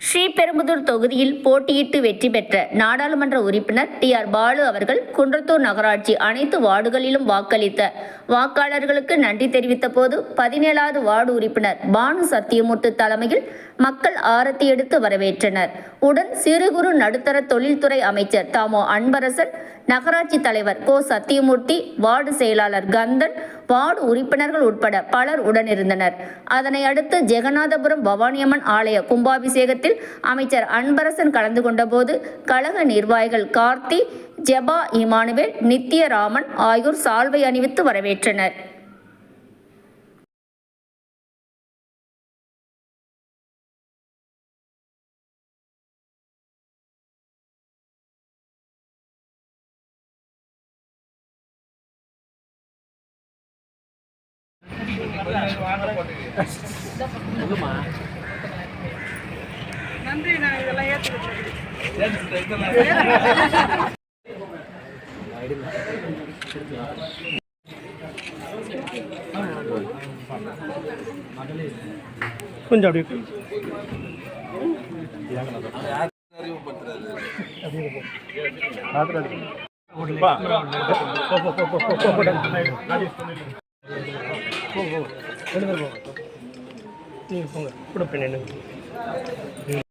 ஸ்ரீபெரும்புதூர் தொகுதியில் போட்டியிட்டு வெற்றி பெற்ற நாடாளுமன்ற உறுப்பினர் டி ஆர் பாலு அவர்கள் குன்றத்தூர் நகராட்சி அனைத்து வார்டுகளிலும் வாக்களித்த வாக்காளர்களுக்கு நன்றி தெரிவித்த போது பதினேழாவது வார்டு உறுப்பினர் பானு சத்தியமூர்த்தி தலைமையில் மக்கள் ஆரத்தி எடுத்து வரவேற்றனர். உடன் சிறு குறு நடுத்தர தொழில்துறை அமைச்சர் தாமோ அன்பரசன் நகராட்சி தலைவர் கோ சத்தியமூர்த்தி வார்டு செயலாளர் கந்தன் வார்டு உறுப்பினர்கள் உட்பட பலர் உடனிருந்தனர். அதனை அடுத்து ஜெகநாதபுரம் பவானியம்மன் ஆலய கும்பாபிஷேகத்தில் அமைச்சர் அன்பரசன் கலந்து கொண்டபோது கழக நிர்வாகிகள் கார்த்தி ஜெபா இமானுவேல் நித்யராமன் ஆகியோர் சால்வை அணிவித்து வரவேற்றனர். நன்றி நான் இதெல்லாம் ஏற்றுக்கிட்டேன் கொஞ்சம் அப்படியே பா. போங்க போங்க. ரெண்டு பேரும் போங்க. நீங்கள் போங்க. கூட போய்